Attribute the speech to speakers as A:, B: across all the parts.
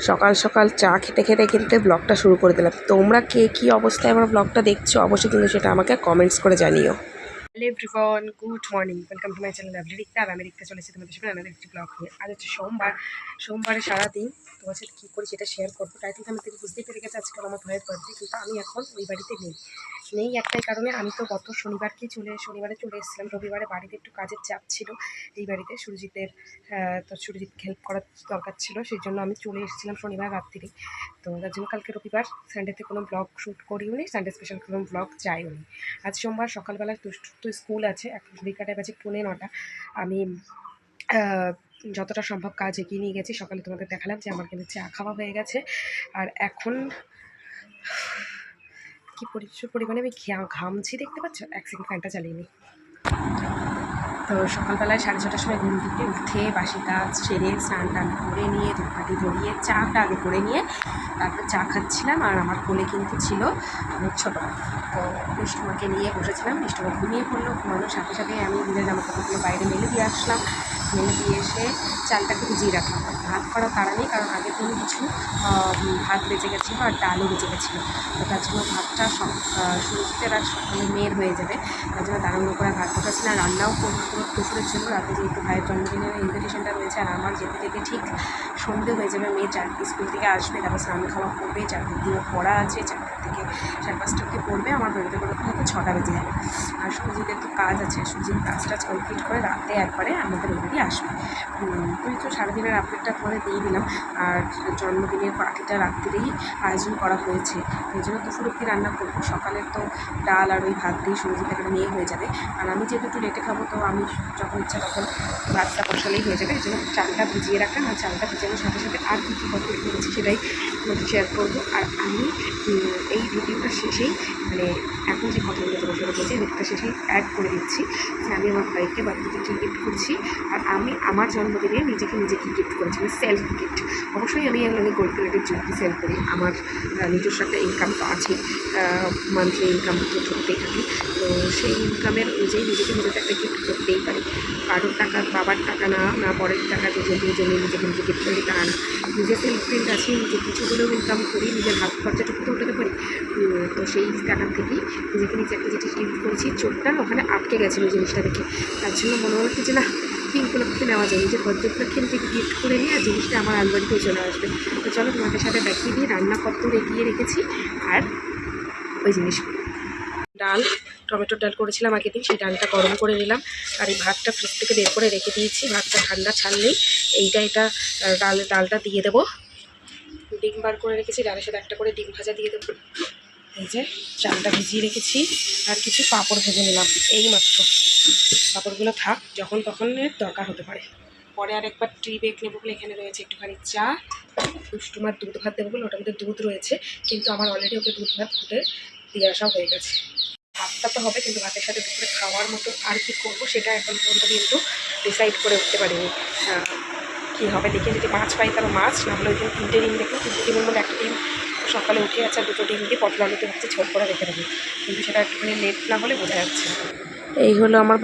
A: সকাল সকাল চা খেতে খেতে কিন্তু ব্লগটা শুরু করে দিলাম। তোমরা কে কী অবস্থায় আমার ব্লগটা দেখছ অবশ্যই কিন্তু সেটা আমাকে কমেন্টস করে জানিও। Everyone good morning welcome to my channel lovely আর আমি রিক্তা চলেছি তোমাদের সাথে আমাদের একটি ব্লগ নিয়ে। আজ হচ্ছে সোমবার। সোমবারে সারাদিন তোমার সাথে কী করি সেটা শেয়ার করব। টাইটেল আমি থেকে বুঝতেই পেরে গেছে আজকাল আমার ভাইয়ের বার্থডে কিন্তু আমি এখন ওই বাড়িতে নেই। নেই একটাই কারণে। আমি তো গত শনিবারকেই চলে, শনিবারে চলে এসেছিলাম। রবিবারে বাড়িতে একটু কাজের চাপ ছিল। এই বাড়িতে সুরজিতের তো সুরজিৎ হেল্প করার দরকার ছিল। সেই জন্য আমি চলে এসেছিলাম শনিবার রাত্রিরে তো তার জন্য কালকে রবিবার সানডেতে কোনো ব্লগ শ্যুট করিও নি সানডে স্পেশাল কোনো ব্লগ যাইও নি। আজ সোমবার সকালবেলা দুষ্টু তো স্কুল আছে, এখন ঘড়ি কাটায় বাজে পৌনে নটা। আমি যতটা সম্ভব কাজ এগিয়ে নিয়ে গেছি। সকালে তোমাদের দেখালাম যে আমার কিন্তু চা খাওয়া হয়ে গেছে। আর এখন কি প্রচুর পরিমাণে আমি ঘাম ঘামছি দেখতে পাচ্ছ? এক সেকেন্ড ফ্যানটা চালিয়ে তো সকালবেলায় সাড়ে ছটার সময় ঘুম থেকে উঠে বাসি কাজ সেরে স্নান টান করে নিয়ে ধূপকাঠি ধরিয়ে চাটা আগে করে নিয়ে তারপর চা খাচ্ছিলাম আর আমার কোলে কিন্তু ছিল আমার ছোটো তো নিয়ে বসেছিলাম। মিষ্টুমা ঘুমিয়ে পড়ল, ঘুমানোর সাথে সাথে আমি নিজের জামা কাপড়গুলো বাইরে মেলে দিয়ে আসলাম। মেলে দিয়ে এসে চালটাকে ভিজিয়ে রাখলাম। ভাত করার নেই, কারণ আগে কোনো কিছু ভাত বেঁচে গেছিল আর ডালও বেঁচে গেছিল। তো তার জন্য ভাতটা সুরজিতের আর সকালে মেয়ের হয়ে যাবে। তার জন্য তাড়াহুড়ো করে ভাত বসাচ্ছি না, রান্নাও দুপুরের জন্য। রাতে যেহেতু ভাইয়ের জন্মদিনের ইনভিটেশনটা রয়েছে আর আমার যেতে যেতে ঠিক সন্ধে হয়ে যাবে, মেয়ে চার স্কুল থেকে আসবে, তারপর স্নান খাওয়া করবে চারটার দিকে পড়া আছে চারটার থেকে, সাড়ে পাঁচটা অব্দি পড়বে, আমার বেরোতে বেরোতে হয়তো ছটা বেজে যাবে। আর সুজিতের তো কাজ আছে, সুজিত কাজ টাজ কমপ্লিট করে রাতে একবারে আমাদের এবারই আসবে। ওই তো সারাদিনের আপডেটটা করে দিয়ে দিলাম। আর জন্মদিনের পার্টিটা রাত্রিরেই আয়োজন করা হয়েছে। এই জন্য দুপুর অব্দি রান্না করব। সকালের তো ডাল আর ওই ভাত দিয়ে সুরজিৎ একটা নিয়ে হয়ে যাবে। আর আমি যেহেতু একটু লেটে খাব, তো আমি যখন ইচ্ছা তখন ভাতটা বসালেই হয়ে যাবে। এই জন্য চালটা ভিজিয়ে রাখলাম। আর চালটা ভিজানোর সাথে সাথে আর কী কী করেছি সেটাই শেয়ার করব। আর আমি এই ভিডিওটা শেষেই মানে এখন যে কথাগুলো তোমার সাথে বলছি ভিডিওটা শেষেই অ্যাড করে দিচ্ছি যে আমি আমার ভাইকে বার্থডেতে কী গিফট করছি। আর আমি আমার জন্মদিনে নিজেকে নিজে কী গিফট করেছি মানে সেলফ গিফট অবশ্যই আমি এগুলোকে গোল্ড প্লেটের জুয়েলারি সেল করি। আমার নিজস্ব একটা ইনকাম তো আছে মান্থলি ইনকাম তো ঢুকতেই থাকে। তো সেই ইনকামের অনুযায়ী নিজেকে নিজেকে একটা গিফট করতেই পারি। কারোর টাকা, বাবার টাকা না না পরের টাকা যে জমিয়ে জমিয়ে নিজেকে নিজে গিফট করি তা না। নিজে সেলফ আছে নিজে কিছু হলেও ইনকাম করি, নিজের হাত খরচাটুকু তো উঠাতে পারি তো সেই টাকা থেকেই নিজেকে নিজে একটা জিনিস গিফট করেছি, চোখটা ওখানে আটকে গেছিল জিনিসটা দেখে। তার জন্য মনে কি যে না কি উপলক্ষে নেওয়া যায়। নিজের উপলক্ষে নিজেকে গিফট করে নিয়ে আর জিনিসটা আমার আলমারিতেও চলে আসবে। তো চলো তোমাদের সাথে দেখিয়ে দিই রান্না কত এগিয়ে রেখেছি আর ওই জিনিসগুলো ডাল, টমেটোর ডাল করেছিলাম আগের দিন, সেই ডালটা গরম করে নিলাম। আর এই ভাতটা ফ্রিজ থেকে বের করে রেখে দিয়েছি, ভাতটা ঠান্ডা ছাড়লেই এইটা এটা ডাল ডালটা দিয়ে দেবো। ডিম বার করে রেখেছি, ডালের সাথে একটা করে ডিম ভাজা দিয়ে দেবো। এই যে চালটা ভিজিয়ে রেখেছি, আর কিছু পাঁপড় ভেজে নিলাম এই মাত্র পাঁপড়গুলো থাক, যখন তখন এর দরকার হতে পারে। পরে আর একবার ট্রি বেক নেব বলে এখানে রয়েছে একটুখানি চা দুষ্টুমার দুধ ভাত দেবো বলে ওটার মধ্যে দুধ রয়েছে, কিন্তু আমার অলরেডি ওকে দুধ ভাত ফুটে দিয়ে আসা হয়ে গেছে। ভাতটা তো হবে, কিন্তু ভাতের সাথে খাওয়ার মতো আর কি করব সেটা এখন পর্যন্ত কিন্তু ডিসাইড করে উঠতে পারিনি। কী হবে? দেখি যদি মাছ পাই, তাহলে মাছ, না হলে ওই দিন তিনটে ডিম দেখব তিনটে ডিমের মধ্যে একটা ডিম সকালে উঠে আছে দুটো ডিম দিয়ে পটল আলুতে হচ্ছে ছোট করে রেখে দেবো। কিন্তু সেটা একটুখানি লেট না হলে বোঝা যাচ্ছে। এই হলো আমার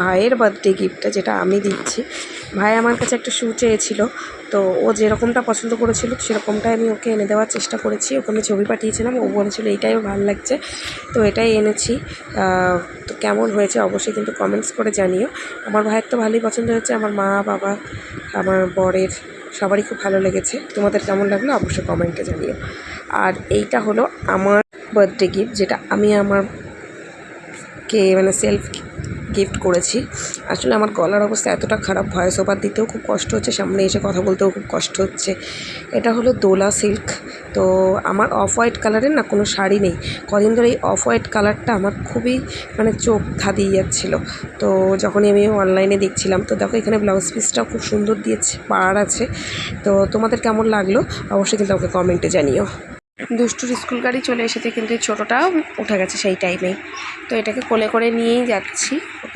A: ভাইয়ের বার্থডে গিফটটা যেটা আমি দিচ্ছি। ভাই আমার কাছে একটা শ্যু চেয়েছিল, তো ও যেরকমটা পছন্দ করেছিল সেরকমটাই আমি ওকে এনে দেওয়ার চেষ্টা করেছি। ওকে আমি ছবি পাঠিয়েছিলাম, ও বলেছিল এইটাই ওর ভালো লাগছে, তো এটাই এনেছি। তো কেমন হয়েছে অবশ্যই কিন্তু কমেন্টস করে জানিও। আমার ভাইয়ের তো ভালোই পছন্দ হয়েছে, আমার মা, বাবা, আমার বরের সবারই খুব ভালো লেগেছে। তোমাদের কেমন লাগল অবশ্যই কমেন্টে জানিও। আর এইটা হলো আমার বার্থডে গিফট যেটা আমি আমার কে মানে সেলফ গিফট করেছি। আসলে আমার গলার অবস্থা এতটা খারাপ ভয়েস ওভার দিতেও খুব কষ্ট হচ্ছে, সামনে এসে কথা বলতেও খুব কষ্ট হচ্ছে। এটা হলো দোলা সিল্ক তো আমার অফ হোয়াইট কালারের না কোনো শাড়ি নেই। কদিন ধরে এই অফ হোয়াইট কালারটা আমার খুবই মানে চোখ ধাঁধিয়ে যাচ্ছিল। তো যখনই আমি অনলাইনে দেখছিলাম, তো দেখো এখানে ব্লাউজ পিসটাও খুব সুন্দর দিয়েছে, পাড় আছে। তো তোমাদের কেমন লাগল? অবশ্যই কিন্তু আমাকে কমেন্টে জানিও। দুষ্টুর স্কুল গাড়ি চলে এসেছে, কিন্তু এই ছোটোটাও উঠে গেছে সেই টাইমেই তো এটাকে কোলে করে নিয়েই যাচ্ছি।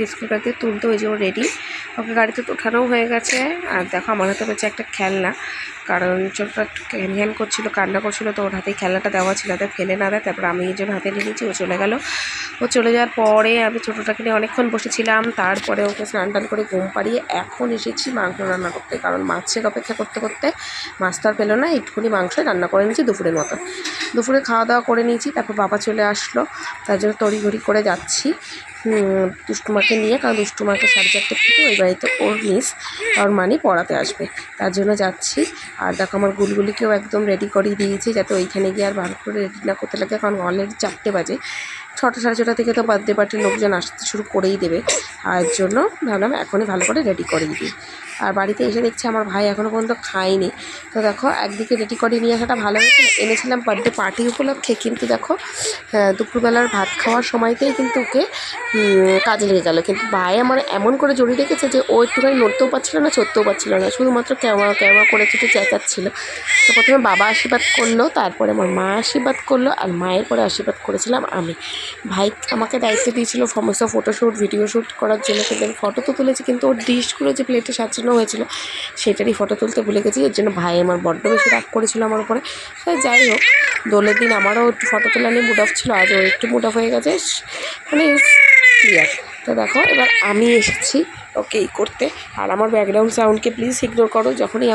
A: স্কুল গাড়িতে তুলতে ওই যে ও রেডি ওকে গাড়িতে ওঠানোও হয়ে গেছে। আর দেখো, আমার হাতে রয়েছে একটা খেলনা। কারণ ছোটটা একটু ঘ্যান ঘ্যান করছিল, কান্না করছিল, তো ওর হাতেই খেলনাটা দেওয়া ছিল। যাতে ফেলে না দেয়, তারপর আমি এই জন্য হাতে নিয়ে নিয়েছি, ও চলে গেল। ও চলে যাওয়ার পরে আমি ছোটোটাকে নিয়ে অনেকক্ষণ বসেছিলাম। তারপরে ওকে স্নান টান করে ঘুম পাড়িয়ে এখন এসেছি মাংস রান্না করতে। কারণ মাছের অপেক্ষা করতে করতে মাছ তো আর পেল না, একটুখানি মাংস রান্না করে নিয়েছি দুপুরের মতো। দুপুরে খাওয়া দাওয়া করে নিয়েছি, তারপর বাবা চলে আসলো। তার জন্য তড়িঘড়ি করে যাচ্ছি। দুষ্টুমাকে নিয়ে, কারণ দুষ্টুমাকে সাড়ে চারটে থেকে ওই বাড়িতে ওর মিস ওর মানি পড়াতে আসবে। তার জন্য যাচ্ছি। আর দেখো, আমার গুলগুলিকেও একদম রেডি করিয়ে দিয়েছি, যাতে ওইখানে গিয়ে আর ভালো করে রেডি না করতে লাগে, কারণ অলরেডি চারটে বাজে। ছটা সাড়ে ছটা থেকে তো বার্থডে পার্টির লোকজন আসতে শুরু করেই দেবে। আর জন্য ভাবলাম এখনই ভালো করে রেডি করিয়ে দিই আর বাড়িতে এসে দেখছি আমার ভাই এখনও পর্যন্ত খায়নি। তো দেখো, একদিকে রেডি করে নিয়ে আসাটা ভালো হয়েছে এনেছিলাম বার্থডে পার্টি উপলক্ষে, কিন্তু দেখো দুপুরবেলার ভাত খাওয়ার সময়তেই কিন্তু ওকে কাজে লেগে গেল। কিন্তু ভাই আমার এমন করে জড়িয়ে রেখেছে যে ও একটুখানি নড়তেও পারছিল না, চড়তেও পারছিল না। শুধুমাত্র কেমা কেমা করে চুটে চেঁচাচ্ছিল। তো প্রথমে বাবা আশীর্বাদ করল, তারপরে আমার মা আশীর্বাদ করল, আর মায়ের পরে আশীর্বাদ করেছিলাম আমি। ভাই আমাকে দায়িত্ব দিয়েছিল সমস্ত ফটোশ্যুট ভিডিও শ্যুট করার জন্য, কিন্তু আমি ফটো তো তুলেছি, কিন্তু ওর ডিশগুলো যে প্লেটে সাজানো হয়েছিল, সেটারই ফটো তুলতে ভুলে গেছি এর জন্য ভাই আমার বড্ড বেশি রাগ করেছিল আমার উপরে। তাই যাই হোক, দোলের দিন আমারও একটু ফটো তোলা নিয়ে মুড অফ ছিল আজও একটু মুড অফ হয়ে গেছে মানে ক্লিয়ার তো দেখো এবার আমি এসেছি। ওকে এই করতে। আর আমার ব্যাকগ্রাউন্ড সাউন্ডকে প্লিজ ইগনোর করো। যখনই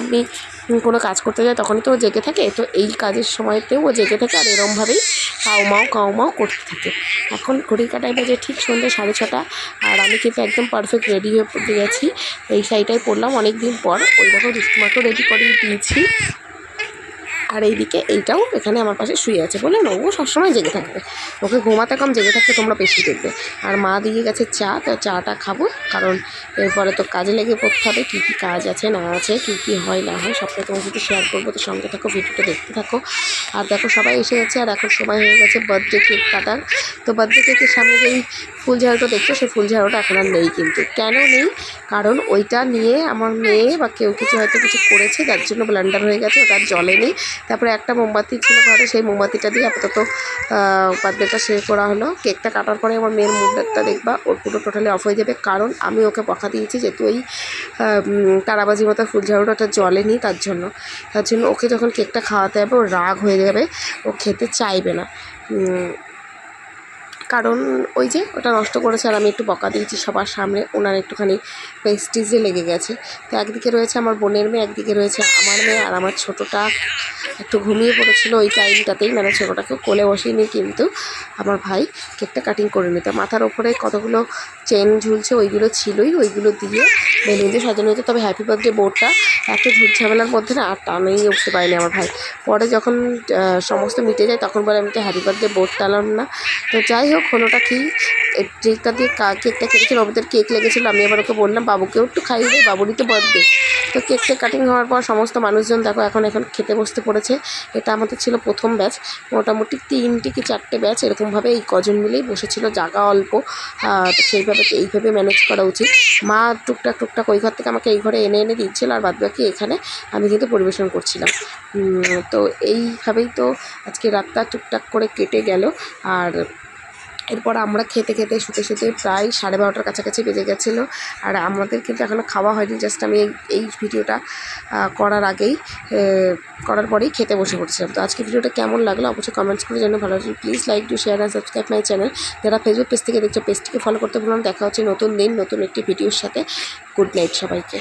A: উম, কোনো কাজ করতে যাই তখনই তো ও জেগে থাকে। তো এই কাজের সময়তেও ও জেগে থাকে আর এরমভাবেই কাউমাও কাউমাও করতে থাকে। এখন ঘড়ির কাটায় বাজে ঠিক সন্ধ্যে সাড়ে ছটা। আর আমি কিন্তু একদম পারফেক্ট রেডি হয়ে গেছি। এই শাড়িটাই পরলাম অনেক দিন পর। ওই দুষ্টুমাকেও রেডি করিয়ে দিয়েছি। আর এইদিকে এইটাও এখানে আমার পাশে শুয়ে আছে বলে না, ও সবসময় জেগে থাকবে। ওকে ঘুমাতে কম জেগে থাকতে তোমরা বেশি দেখবে। আর মা দিয়ে গেছে চা, তো চাটা খাব, কারণ এরপরে তো কাজে লেগে পড়তে হবে, কী কী কাজ আছে, না আছে, কী কী হয়, না হয়, সবটা তোমার সাথে শেয়ার করব, তো সঙ্গে থাকো, ভিডিওটা দেখতে থাকো। আর দেখো সবাই এসে গেছে, আর এখন সময় হয়ে গেছে বার্থডে কেক কাটার। তো বার্থডে কেকের সামনে যেই ফুল ঝাড়ুটা দেখছ, সেই ফুল ঝাড়ুটা এখন আর নেই কিন্তু। কেন নেই? কারণ ওইটা নিয়ে আমার মেয়ে বা কেউ কিছু হয়তো কিছু করেছে, যার জন্য ব্লান্ডার হয়ে গেছে ওটা জলে নেই। তারপরে একটা মোমবাতি ছিল ঘরে, সেই মোমবাতিটা দিয়ে আপাতত বার্থডেটা শেষ করা হলো। কেকটা কাটার পরে আমার মেয়ের মুখটা দেখবা, ওর পুরো টোটালি অফ হয়ে যাবে। কারণ আমি ওকে বকা দিয়েছি যেহেতু ওই তারাবাজি মতো ফুল ঝাড়ুটা জলেনি তার জন্য। তার জন্য ওকে যখন কেকটা খাওয়াতে হবে ওর রাগ হয়ে যাবে, ও খেতে চাইবে না। কারণ ওই যে ওটা নষ্ট করেছে আর আমি একটু বকা দিয়েছি সবার সামনে। ওনার একটুখানি প্রেস্টিজে লেগে গেছে। তো একদিকে রয়েছে আমার বোনের মেয়ে, একদিকে রয়েছে আমার মেয়ে আর আমার ছোটোটা একটু ঘুমিয়ে পড়েছিল ওই টাইমটাতেই মানে ছোটোটাকে কোলে বসিয়ে কিন্তু আমার ভাই কেকটা কাটিং করে নিতে। মাথার ওপরে কতগুলো চেন ঝুলছে, ওইগুলো ছিলই। ওইগুলো দিয়ে বেলুন দিয়ে সাজানো হয়েছে। তবে হ্যাপি বার্থডে বোর্ডটা এত ঝুট ঝামেলার মধ্যে না আর টানেই উঠতে পারিনি আমার ভাই। পরে যখন সমস্ত মিটে যায়, তখন বলে আমি তো হ্যাপি বার্থডে বোর্ড টালাম না। তো যাই হোক হলোটা কি? ট্রিকটা দিয়ে কেকটা কেটেছিল ওদের কেক লেগেছিলো, আমি আবার ওকে বললাম বাবুকেও একটু খাইয়ে দিই বাবুরই তো বার্থডে তো কেকটা কাটিং হওয়ার পর সমস্ত মানুষজন, দেখো, এখন এখন খেতে বসতে পড়েছে। এটা আমাদের ছিল প্রথম ব্যাচ মোটামুটি তিনটে কি চারটে ব্যাচ এরকমভাবে এই কজন মিলেই বসেছিল, জায়গা অল্প। তো সেইভাবে, এইভাবে ম্যানেজ করা উচিত। মা টুকটাক টুকটাক ওই ঘর থেকে আমাকে এই ঘরে এনে এনে দিচ্ছিল, আর বাদ বাকি এখানে আমি কিন্তু পরিবেশন করছিলাম। তো এইভাবেই তো আজকে রাতটা টুকটাক করে কেটে গেল। আর এরপর আমরা খেতে খেতে শুতে শুতে প্রায় সাড়ে বারোটার কাছাকাছি বেজে গেছিল। আর আমাদের কিন্তু এখনও খাওয়া হয়নি জাস্ট আমি এই ভিডিওটা করার আগেই করার পরেই খেতে বসে পড়ছিলাম। তো আজকে ভিডিওটা কেমন লাগল অবশ্যই কমেন্টস করে জন্য ভালো লাগল। Please like to share and subscribe my channel যারা ফেসবুক পেজ থেকে দেখছ পেজটিকে ফলো করতে ভুললাম দেখা হচ্ছে নতুন দিন, নতুন একটি ভিডিওর সাথে। গুড নাইট সবাইকে।